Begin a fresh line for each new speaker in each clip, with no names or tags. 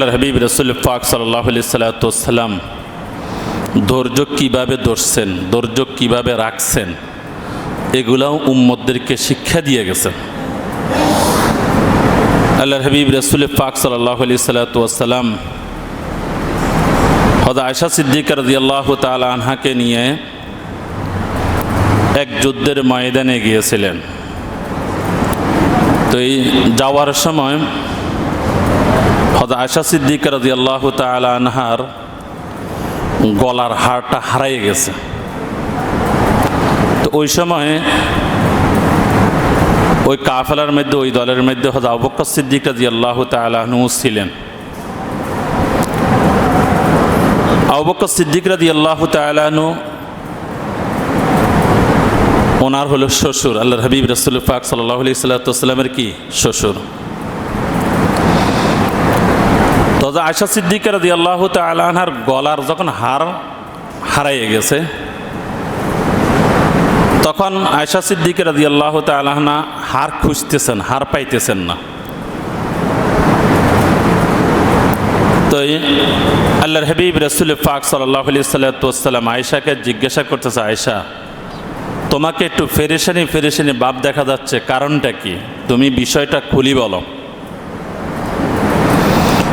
আল্লাহর হাবিব রসুল পাক সাল্লাহ সাল্লাম ধৈর্য কীভাবে ধরছেন, ধৈর্য কীভাবে রাখছেন, এগুলাও উম্মদদেরকে শিক্ষা দিয়ে গেছেন। আল্লাহর হাবিব রসুল পাক সাল্লাহ সাল্লাম হদা আয়সা সিদ্দিকার দিয়াল্লাহ তাল আনহাকে নিয়ে এক যুদ্ধের ময়দানে গিয়েছিলেন। তো এই যাওয়ার সময় হদ আশা সিদ্দিক রাজি আল্লাহ আনহার গলার হাড়টা হারাই গেছে। তো ওই সময় ওই কাফেলার মধ্যে, ওই দলের মধ্যে হদ আবক্কর সিদ্দিক রাজি আল্লাহ তালু ছিলেন। আবক্কর সিদ্দিক রাজি আল্লাহ তালু ওনার হলো শ্বশুর, আল্লাহর হাবিব রসুল পাক সাল্লাহ আলি সাল্লাতামের কি? শ্বশুর। তবে আয়সা সিদ্দিকের দি আল্লাহ তালাহার গলার যখন হার হারাইয়ে গেছে, তখন আয়সা সিদ্দিকের দি আল্লাহ তালাহনা হার খুঁজতেছেন, হার পাইতেছেন না। তো আল্লাহর হাবিব রসুল পাক সাল্লাহ আলি সাল্লাতাম আয়সাকে জিজ্ঞাসা করতেছে আয়সা তোমাকে একটু ফেরেশানি ফেরেশানি বাপ দেখা যাচ্ছে, কারণটা কি? তুমি বিষয়টা খুলি বলো।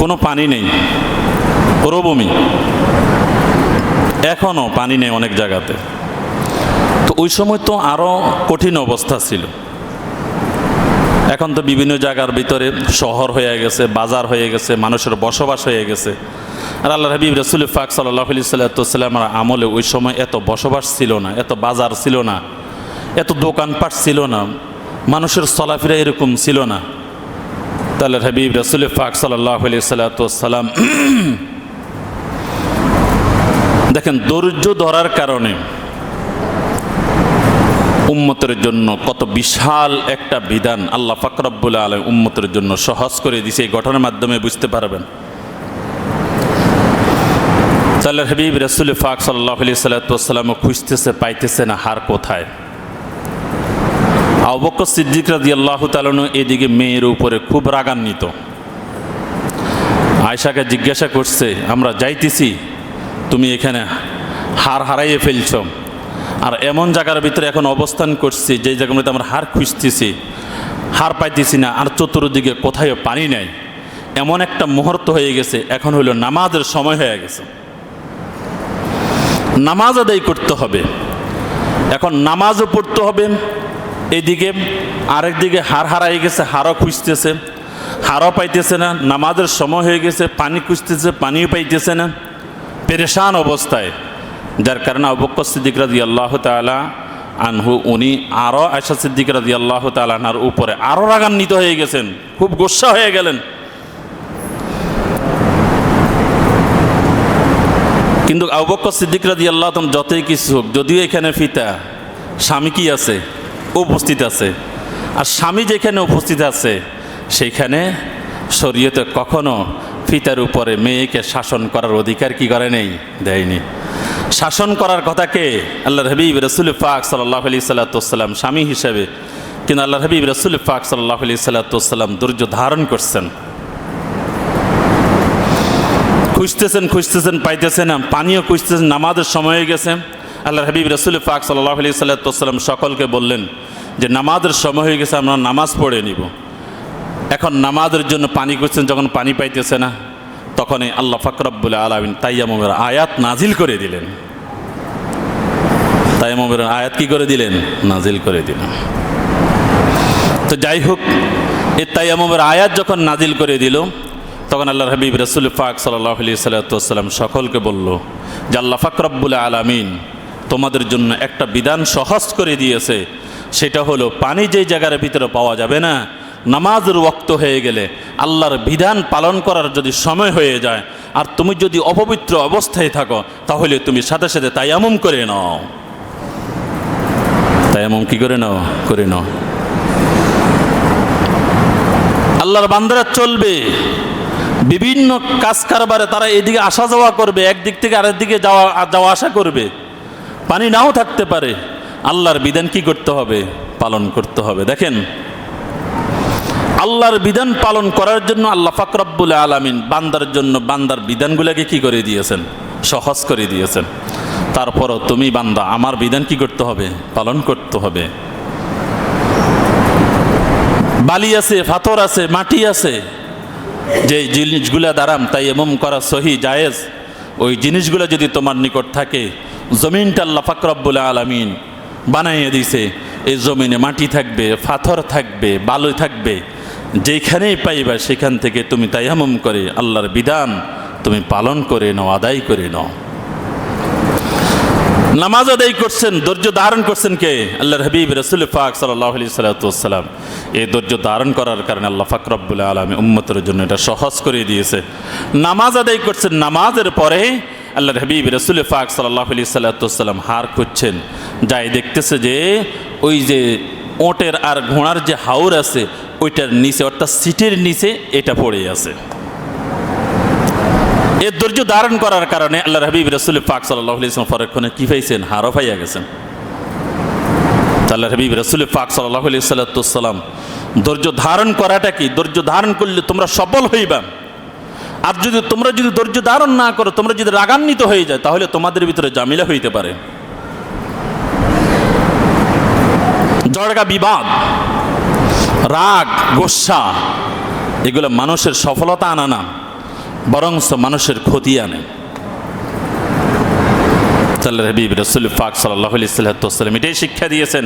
কোনো পানি নেই। মরুভূমি এখনও পানি নেই অনেক জায়গাতে। তো ওই সময় তো আরও কঠিন অবস্থা ছিল। এখন তো বিভিন্ন জায়গার ভিতরে শহর হয়ে গেছে, বাজার হয়ে গেছে, মানুষের বসবাস হয়ে গেছে। আর আল্লাহ হাবিব রসুল ফাক সাল্লাহ আমলে ওই সময় এত বসবাস ছিল না, এত বাজার ছিল না, এত দোকানপাট ছিল না, মানুষের চলাফেরা এরকম ছিল না। তাহলে হাবিব, রসুল ফাক সাল্লাহ দেখেন ধৈর্য ধরার কারণে উম্মতের জন্য কত বিশাল একটা বিধান আল্লাহ ফাকরাবুল আলম উম্মতের জন্য সহজ করে দিছে এই ঘটনার মাধ্যমে বুঝতে পারবেন। তাহলে হাবিব, রসুল ফাক সাল্লাহ আলি সাল্লাতাম খুঁজতেছে, পাইতেছে না হার কোথায়। আবক্ক সিদ্দিক রাজি আল্লাহ তালন এদিকে মেয়ের উপরে খুব রাগান্বিত। আয়সাকে জিজ্ঞাসা করছে, আমরা যাইতেছি, তুমি এখানে হার হারাইয়ে ফেলছ। আর এমন জায়গার ভিতরে এখন অবস্থান করছি যে জায়গার মধ্যে আমরা হার খুঁজতেছি হার পাইতেছি না, আর চতুর্দিকে কোথায় পানি নাই। এমন একটা মুহূর্ত হয়ে গেছে, এখন হইল নামাজের সময় হয়ে গেছে। নামাজ আদায় করতে হবে। এখন নামাজও পড়তে হবে এদিকে আরেক দিকে হার হারাই গেছে হারও খুঁজতেছে হারও পাইতেছে না, নামাজের সময় হয়ে গেছে, পানি খুঁজতেছে, পানিও পাইতেছে না। পেরেশান অবস্থায়, যার কারণে অবক্ক সিদ্দিক রাজি আল্লাহ তালা আনহু, উনি আরও আয়সা সিদ্দিক রাজি আল্লাহ তালানার উপরে আরও রাগান্বিত হয়ে গেছেন, খুব গোসা হয়ে গেলেন। কিন্তু আবক্ক সিদ্দিক রাজি আল্লাহ যতই কিছু হোক, যদিও এখানে ফিতা, স্বামী কি আছে? উপস্থিত আছে। আর স্বামী যেখানে উপস্থিত আছে, সেইখানে শরীয়তে কখনো ফিতার উপরে মেয়েকে শাসন করার অধিকার কি করে নেই? দেয়নি। শাসন করার কথাকে আল্লাহ হাবিব রসুল ফাক সাল্লাহ আলি সাল্লাতাম স্বামী হিসেবে। কিন্তু আল্লাহ হাবিব রসুল ফাক সাল্লাহ আলি সাল্লাতাম ধৈর্য ধারণ করছেন। খুঁজতেছেন খুঁজতেছেন, পাইতেছেন না। পানিও খুঁজতেছেন, নামাজের সময় হয়ে গেছে। আল্লাহ হাবিব রসুল ফাক সাল্লাহ আলি সাল্লাতাম সকলকে বললেন যে নামাজের সময় হয়ে গেছে, আমরা নামাজ পড়ে নিব। এখন নামাজের জন্য পানি করছেন যখন পানি পাইতেছে না, তখনই আল্লাহ ফাকরাবুল আলমিন তাইয়ামের আয়াত নাজিল করে দিলেন। তাইয়ামের আয়াত কি করে দিলেন? নাজিল করে দিলেন। তো যাই হোক, এই তাইয়ামের আয়াত যখন নাজিল করে দিল, তখন আল্লাহ হাবিব রসুল ফাক সাল্লাহ আলি সাল্লাতাম সকলকে বলল যে আল্লাহ ফাকরাবুল আলমিন তোমাদের জন্য একটা বিধান সহজ করে দিয়েছে সেটা হলো পানি যেই জায়গার ভিতরে পাওয়া যাবে না, নামাজের ওক্ত হয়ে গেলে আল্লাহর বিধান পালন করার যদি সময় হয়ে যায়, আর তুমি যদি অপবিত্র অবস্থায় থাকো, তাহলে তুমি সাথে সাথে তায়ামুম করে নাও। তায়ামুম কি করে নাও? করে নাও। আল্লাহর বান্দারা চলবে। বিভিন্ন কাজ কারবারে তারা এদিকে আসা যাওয়া করবে, একদিক থেকে আরেক দিকে যাওয়া যাওয়া আসা করবে। পানি নাও থাকতে পারে। আল্লাহর বিধান কি করতে হবে? পালন করতে হবে। দেখেন, আল্লাহর বিধান পালন করার জন্য আল্লাহ ফাকরাব্বুল আলামিন বান্দার জন্য বান্দার বিধানগুলোকে কি করে দিয়েছেন? সহজ করে দিয়েছেন। তারপরও তুমি বান্দা, আমার বিধান কি করতে হবে? পালন করতে হবে। বালি আছে পাথর আছে, মাটি আছে। যে জিনিসগুলা দাঁড়াম তাই এমন করা সহি, জায়েজ। ওই জিনিসগুলো যদি তোমার নিকট থাকে, জমিনটা আল্লাহ ফাকরাব্বুল আলামিন বানাইয়ে দিছে এই জমিনে মাটি থাকবে, পাথর থাকবে, বালু থাকবে, যেখানেই পাইবা সেখান থেকে তুমি তাইয়ামম করে আল্লাহর বিধান তুমি পালন করে নাও, আদায় করে নাও। নামাজ আদায় করছেন, ধৈর্য ধারণ করছেন কে? আল্লাহর হাবিব রসুল ফাক সাল্লাতাম এই ধৈর্য ধারণ করার কারণে আল্লাহ ফাকরাবুল আলমী উম্মতের জন্য এটা সহজ করে দিয়েছে। নামাজ আদায় করছেন, নামাজের পরে আল্লাহর হাবিব রসুল ফাক সাল্লাহ আলি সাল্লাতাম হার খুঁজছেন। যাই দেখতেছে যে, ওই যে ওটের আর ঘোড়ার যে হাওর আছে, ওইটার নিচে, অর্থাৎ সিটের নিচে এটা পড়ে আছে। এর ধৈর্য ধারণ করার কারণে আল্লাহ হাবিব রসুল পাক সাল্লাহ ইসলাম ফরক্ষণে কী পাইছেন? হারও পাইয়া গেছেন। আল্লাহ হাবিব রসুল পাক সাল্লাহ আলি সাল্লাতাম ধৈর্য ধারণ করাটা কি? ধৈর্য ধারণ করলে তোমরা সফল হইবা। আর যদি তোমরা যদি ধৈর্য ধারণ না করো, তোমরা যদি রাগান্বিত হয়ে যায়, তাহলে তোমাদের ভিতরে জামিলা হইতে পারে। জড়গা বিবাদ, রাগ, গোসা, এগুলো মানুষের সফলতা আনা না বরং মানুষের ক্ষতি আনে। তাল্লাহ হাবিব রসুল ফাক সাল্লাহ সাল্লাম এটাই শিক্ষা দিয়েছেন।